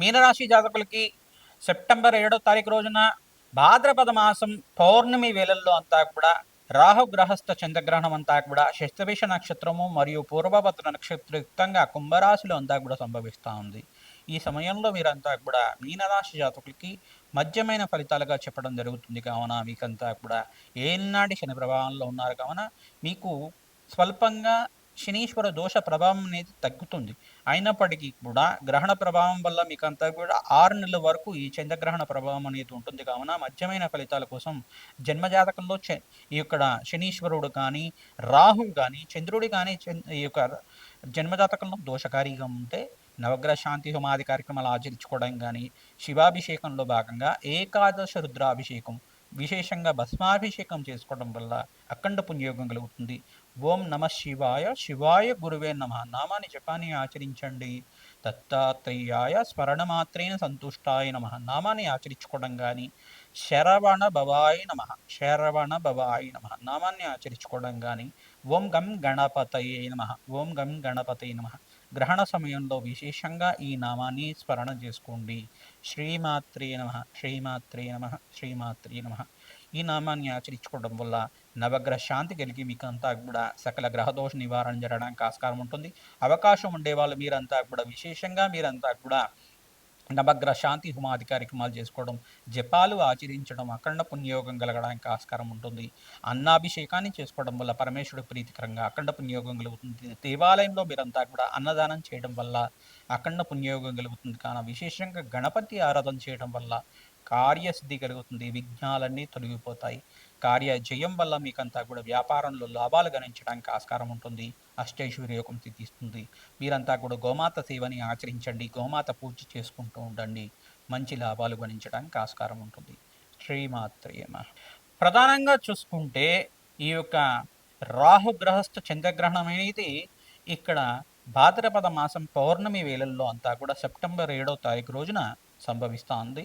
మీనరాశి జాతకులకి సెప్టెంబర్ ఏడో తారీఖు రోజున భాద్రపద మాసం పౌర్ణమి వేళల్లో అంతా కూడా రాహు గ్రహస్థ చంద్రగ్రహణం అంతా కూడా శస్త్రవేష నక్షత్రము మరియు పూర్వభద్ర నక్షత్రయుక్తంగా కుంభరాశిలో అంతా కూడా సంభవిస్తూ ఉంది. ఈ సమయంలో మీరంతా కూడా మీనరాశి జాతకులకి మధ్యమైన ఫలితాలుగా చెప్పడం జరుగుతుంది కావున మీకంతా కూడా ఏనాటి శని ప్రభావంలో ఉన్నారు కావున మీకు స్వల్పంగా శనీశ్వర దోష ప్రభావం అనేది తగ్గుతుంది. అయినప్పటికీ కూడా గ్రహణ ప్రభావం వల్ల మీకు అంతా కూడా ఆరు నెలల వరకు ఈ చంద్రగ్రహణ ప్రభావం అనేది ఉంటుంది. కావున మధ్యమైన ఫలితాల కోసం జన్మజాతకంలో చ ఈ యొక్క శనీశ్వరుడు కానీ రాహు కానీ చంద్రుడి కానీ ఈ యొక్క జన్మజాతకంలో దోషకారిగా ఉంటే నవగ్రహ శాంతి హోమాది కార్యక్రమాలు ఆచరించుకోవడం కానీ శివాభిషేకంలో భాగంగా ఏకాదశ రుద్రాభిషేకం విశేషంగా భస్మాభిషేకం చేసుకోవడం వల్ల అఖండ పుణ్యోగం కలుగుతుంది. ఓం నమ శివాయ శివాయ గురువే నమ. నామాన్ని జపాన్ని ఆచరించండి. దత్తాత్రేయాయ స్మరణమాత్రేన సంతుష్టాయ నమ. నామాన్ని ఆచరించుకోవడం కానీ శరవణ భవాయ నమ. శరవణ భవాయ నమ. నామాన్ని ఆచరించుకోవడం కానీ ఓం గం గణపతయే నమ. ఓం గం గణపతయ నమ. గ్రహణ సమయంలో విశేషంగా ఈ నామాన్ని స్మరణ చేసుకోండి. శ్రీమాత్రే నమ శ్రీమాత్రే నమ శ్రీమాత్రే నమ. ఈ నామాన్ని ఆచరించుకోవడం వల్ల నవగ్రహ శాంతి కలిగి మీకు అంతా కూడా సకల గ్రహదోష నివారణ జరగడానికి ఆస్కారం ఉంటుంది. అవకాశం ఉండే వాళ్ళు మీరంతా కూడా విశేషంగా మీరంతా కూడా నవగ్రహ శాంతి హుమాది కార్యక్రమాలు చేసుకోవడం జపాలు ఆచరించడం అఖండ పుణ్యయోగం కలగడానికి ఆస్కారం ఉంటుంది. అన్నాభిషేకాన్ని చేసుకోవడం వల్ల పరమేశ్వరుడు ప్రీతికరంగా అఖండ పుణ్యయోగం కలుగుతుంది. దేవాలయంలో మీరంతా కూడా అన్నదానం చేయడం వల్ల అఖండ పుణ్యయోగం కలుగుతుంది. కానీ విశేషంగా గణపతి ఆరాధన చేయడం వల్ల కార్యసిద్ధి కలుగుతుంది విఘ్నాలన్నీ తొలగిపోతాయి. కార్య జయం వల్ల మీకంతా కూడా వ్యాపారంలో లాభాలు గణించడానికి ఆస్కారం ఉంటుంది అష్టైశ్వర్య యోగం తీస్తుంది. మీరంతా కూడా గోమాత సేవని ఆచరించండి గోమాత పూజ చేసుకుంటూ ఉండండి. మంచి లాభాలు గణించడానికి ఆస్కారం ఉంటుంది. శ్రీమాత్రేమ ప్రధానంగా చూసుకుంటే ఈ యొక్క రాహు గ్రహస్థ చంద్రగ్రహణం అనేది ఇక్కడ భాద్రపద మాసం పౌర్ణమి వేళల్లో అంతా కూడా సెప్టెంబర్ ఏడో తారీఖు రోజున సంభవిస్తోంది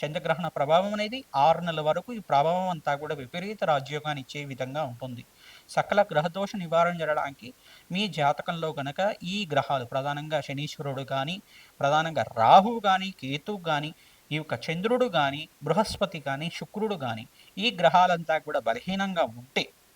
చంద్రగ్రహణ ప్రభావం అనేది ఆరు నెలల వరకు ఈ ప్రభావం అంతా కూడా విపరీత రాజ్యోగాన్ని ఇచ్చే విధంగా ఉంటుంది. సకల గ్రహదోష నివారణ జరగడానికి మీ జాతకంలో గనక ఈ గ్రహాలు ప్రధానంగా శనీశ్వరుడు కానీ ప్రధానంగా రాహువు కానీ కేతువు కానీ ఈ యొక్క చంద్రుడు కానీ బృహస్పతి కానీ శుక్రుడు కానీ ఈ గ్రహాలంతా కూడా బలహీనంగా ఉంటే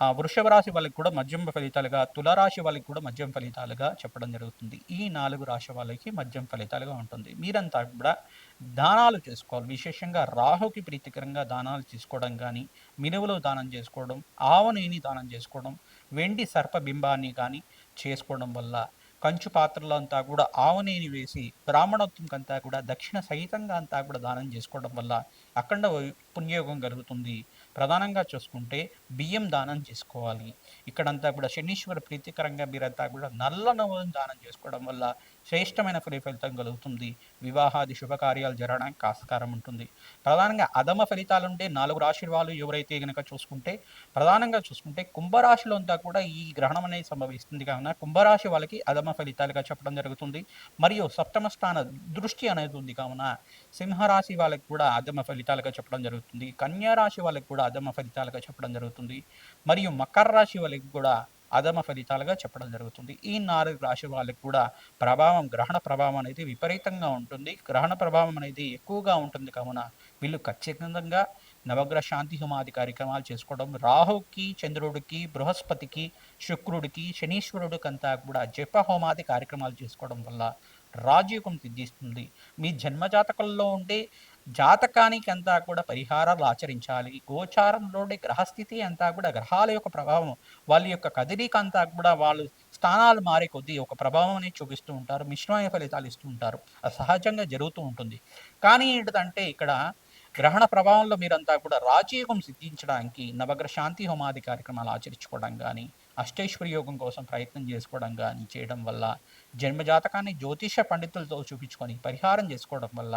వృషభ రాశి వాళ్ళకి కూడా మద్యం ఫలితాలుగా తులరాశి వాళ్ళకి కూడా మద్యం ఫలితాలుగా చెప్పడం జరుగుతుంది. ఈ నాలుగు రాశి వాళ్ళకి మద్యం ఫలితాలుగా ఉంటుంది. మీరంతా కూడా దానాలు చేసుకోవాలి. విశేషంగా రాహుకి ప్రీతికరంగా దానాలు తీసుకోవడం కానీ మినువులు దానం చేసుకోవడం ఆవనేని దానం చేసుకోవడం వెండి సర్పబింబాన్ని కానీ చేసుకోవడం వల్ల కంచు పాత్రలో అంతా కూడా ఆవనేని వేసి బ్రాహ్మణోత్వంకంతా కూడా దక్షిణ సహితంగా అంతా కూడా దానం చేసుకోవడం వల్ల అఖండ పుణ్యయోగం కలుగుతుంది. ప్రధానంగా చూసుకుంటే బియ్యం దానం చేసుకోవాలి. ఇక్కడంతా కూడా శనీశ్వర ప్రీతికరంగా మీరంతా కూడా నల్ల నవ్వులను దానం చేసుకోవడం వల్ల శ్రేష్టమైన ఫలితం కలుగుతుంది. వివాహాది శుభకార్యాలు జరగడానికి ఆస్కారం ఉంటుంది. ప్రధానంగా అధమ ఫలితాలుంటే నాలుగు రాశి వాళ్ళు ఎవరైతే గనక చూసుకుంటే ప్రధానంగా చూసుకుంటే కుంభరాశిలో అంతా కూడా ఈ గ్రహణం అనేది సంభవిస్తుంది కావున కుంభరాశి వాళ్ళకి అధమ ఫలితాలుగా చెప్పడం జరుగుతుంది. మరియు సప్తమ స్థాన దృష్టి అనేది ఉంది కావున సింహరాశి వాళ్ళకి కూడా అధమ ఫలితాలుగా చెప్పడం జరుగుతుంది. కన్యా రాశి వాళ్ళకి కూడా అధమ ఫలితాలుగా చెప్పడం జరుగుతుంది. మరియు మకర రాశి వాళ్ళకి కూడా అధమ ఫలితాలుగా చెప్పడం జరుగుతుంది. ఈ నాలుగు రాశి వాళ్ళకి కూడా ప్రభావం గ్రహణ ప్రభావం అనేది విపరీతంగా ఉంటుంది. గ్రహణ ప్రభావం అనేది ఎక్కువగా ఉంటుంది. కావున వీళ్ళు ఖచ్చితంగా నవగ్రహ శాంతి హోమాది కార్యక్రమాలు చేసుకోవడం రాహుకి చంద్రుడికి బృహస్పతికి శుక్రుడికి శనీశ్వరుడికి అంతా కూడా జప హోమాది కార్యక్రమాలు చేసుకోవడం వల్ల రాజయోగం సిద్ధిస్తుంది. మీ జన్మజాతకంలో ఉండే జాతకానికి అంతా కూడా పరిహారాలు ఆచరించాలి. గోచారంలోని గ్రహస్థితి అంతా కూడా గ్రహాల యొక్క ప్రభావం వాళ్ళ యొక్క కదలిక అంతా కూడా వాళ్ళు స్థానాలు మారే కొద్దీ ఒక ప్రభావం అనేది చూపిస్తూ ఉంటారు మిశ్రమైన ఫలితాలు ఇస్తూ ఉంటారు. అది సహజంగా జరుగుతూ ఉంటుంది. కానీ ఏంటంటే ఇక్కడ గ్రహణ ప్రభావంలో మీరంతా కూడా రాజయోగం సిద్ధించడానికి నవగ్రహ శాంతి హోమాది కార్యక్రమాలు ఆచరించుకోవడం కానీ అష్టైశ్వరి యోగం కోసం ప్రయత్నం చేసుకోవడం కానీ చేయడం వల్ల జన్మజాతకాన్ని జ్యోతిష పండితులతో చూపించుకొని పరిహారం చేసుకోవడం వల్ల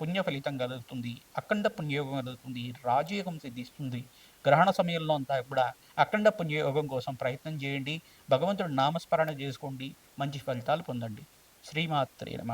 పుణ్య ఫలితం కలుగుతుంది అఖండ పుణ్యయోగం కలుగుతుంది రాజయోగం సిద్ధిస్తుంది. గ్రహణ సమయంలో అంతా కూడా అఖండ పుణ్యయోగం కోసం ప్రయత్నం చేయండి. భగవంతుడు నామస్మరణ చేసుకోండి. మంచి ఫలితాలు పొందండి. శ్రీమాత్రే నమ.